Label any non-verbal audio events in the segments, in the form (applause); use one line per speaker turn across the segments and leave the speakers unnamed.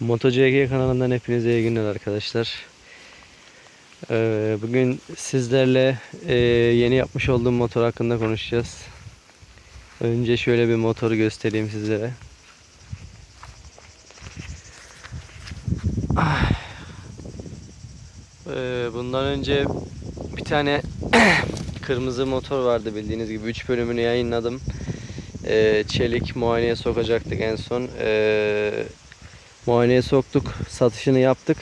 MotoCG kanalından hepinize iyi günler arkadaşlar. Ee, bugün sizlerle e, yeni yapmış olduğum motor hakkında konuşacağız. Önce şöyle bir motoru göstereyim sizlere. Ee, bundan önce bir tane (clears throat) kırmızı motor vardı bildiğiniz gibi 3 bölümünü yayınladım. Ee, çelik muayeneye sokacaktık en son. Ee, muayeneye soktuk, satışını yaptık.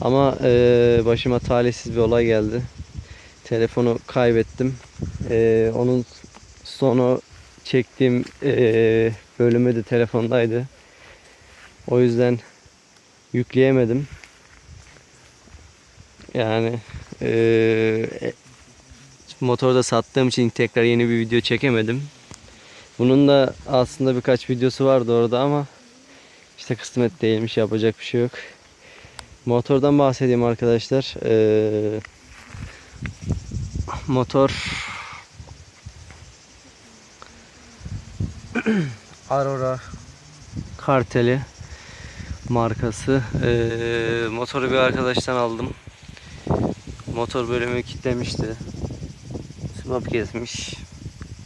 Ama e, başıma talihsiz bir olay geldi. Telefonu kaybettim. E, onun sonu çektiğim e, bölümü de telefondaydı. O yüzden yükleyemedim. Yani e, motorda sattığım için tekrar yeni bir video çekemedim. Bunun da aslında birkaç videosu vardı orada ama işte kısmet değilmiş yapacak bir şey yok. Motordan bahsedeyim arkadaşlar. Ee, motor (clears throat) Aurora Karteli markası. Ee, motoru bir arkadaştan aldım. Motor bölümü kitlemişti. Swap kesmiş.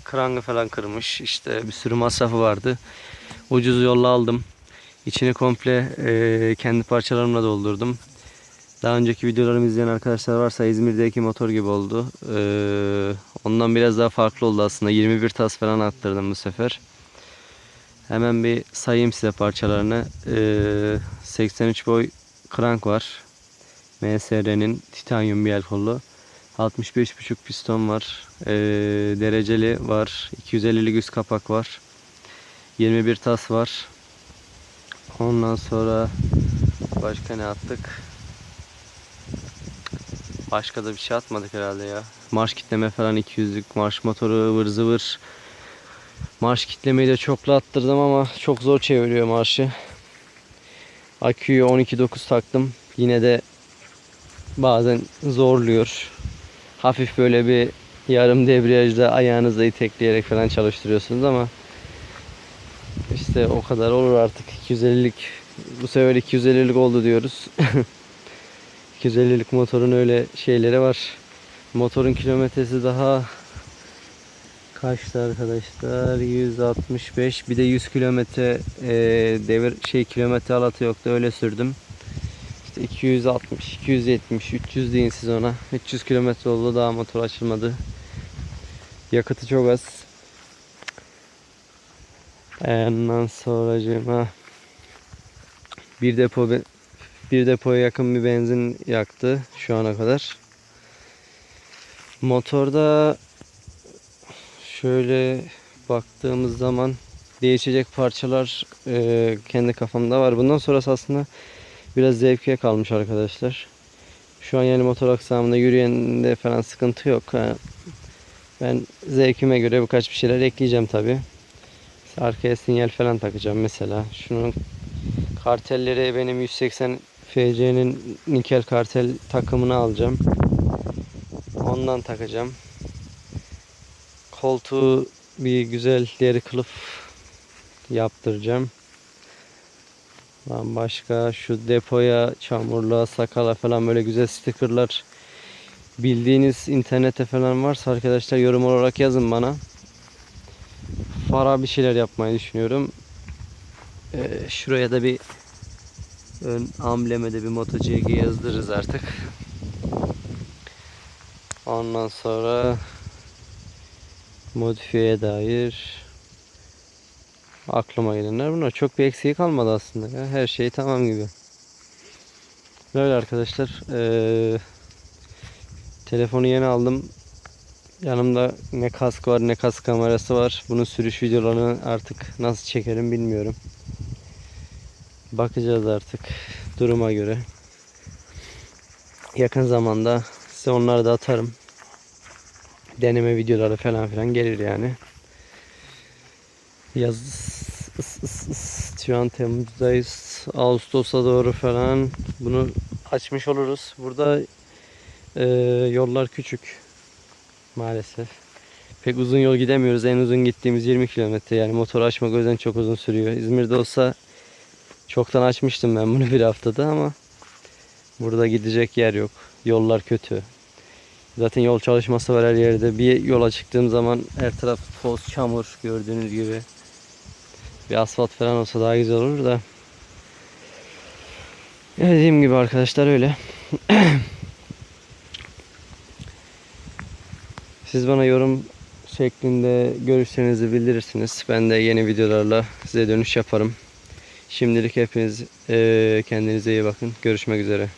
Krangı falan kırmış. İşte bir sürü masrafı vardı. Ucuz yolla aldım. İçini komple e, kendi parçalarımla doldurdum. Daha önceki videolarımı izleyen arkadaşlar varsa İzmir'deki motor gibi oldu. E, ondan biraz daha farklı oldu aslında. 21 tas falan attırdım bu sefer. Hemen bir sayayım size parçalarını. E, 83 boy krank var. MSR'nin titanyum bir el kollu. 65.5 piston var. E, dereceli var. 250'lik üst kapak var. 21 tas var. Ondan sonra başka ne attık? Başka da bir şey atmadık herhalde ya. Marş kitleme falan 200'lük marş motoru ıvır zıvır. Marş kitlemeyi de çoklu attırdım ama çok zor çeviriyor marşı. Aküyü 12.9 taktım. Yine de bazen zorluyor. Hafif böyle bir yarım debriyajda ayağınızla itekleyerek falan çalıştırıyorsunuz ama işte o kadar olur artık 250'lik bu sefer 250'lik oldu diyoruz. (laughs) 250'lik motorun öyle şeyleri var. Motorun kilometresi daha kaçtı arkadaşlar? 165 bir de 100 kilometre e, devir şey kilometre alatı yoktu öyle sürdüm. İşte 260, 270, 300 deyin siz ona. 300 kilometre oldu daha motor açılmadı. Yakıtı çok az. Ondan sonracığıma bir depo bir depoya yakın bir benzin yaktı şu ana kadar. Motorda şöyle baktığımız zaman değişecek parçalar e, kendi kafamda var. Bundan sonrası aslında biraz zevke kalmış arkadaşlar. Şu an yani motor aksamında yürüyende falan sıkıntı yok. Ben zevkime göre birkaç bir şeyler ekleyeceğim tabi. Arkaya sinyal falan takacağım mesela. Şunun kartelleri benim 180 FC'nin nikel kartel takımını alacağım. Ondan takacağım. Koltuğu bir güzel deri kılıf yaptıracağım. Lan başka şu depoya, çamurluğa, sakala falan böyle güzel stickerlar bildiğiniz internette falan varsa arkadaşlar yorum olarak yazın bana. Fara bir şeyler yapmayı düşünüyorum. Ee, şuraya da bir ön ambleme de bir MotoGG yazdırırız artık. Ondan sonra modifiyeye dair aklıma gelenler bunlar. Çok bir eksiği kalmadı aslında ya. Her şey tamam gibi. Böyle arkadaşlar. Ee, telefonu yeni aldım. Yanımda ne kask var ne kask kamerası var. Bunun sürüş videolarını artık nasıl çekerim bilmiyorum. Bakacağız artık duruma göre. Yakın zamanda size onları da atarım. Deneme videoları falan filan gelir yani. Yaz şu an Temmuz'dayız. Ağustos'a doğru falan bunu açmış oluruz. Burada e, yollar küçük maalesef. Pek uzun yol gidemiyoruz. En uzun gittiğimiz 20 kilometre yani motor açmak o yüzden çok uzun sürüyor. İzmir'de olsa Çoktan açmıştım ben bunu (laughs) bir haftada ama burada gidecek yer yok. Yollar kötü. Zaten yol çalışması var her yerde. Bir yola çıktığım zaman her taraf toz, çamur gördüğünüz gibi. Bir asfalt falan olsa daha güzel olur da. Ya dediğim gibi arkadaşlar öyle. (clears throat) Siz bana yorum şeklinde görüşlerinizi bildirirsiniz. Ben de yeni videolarla size dönüş yaparım. Şimdilik hepiniz kendinize iyi bakın. Görüşmek üzere.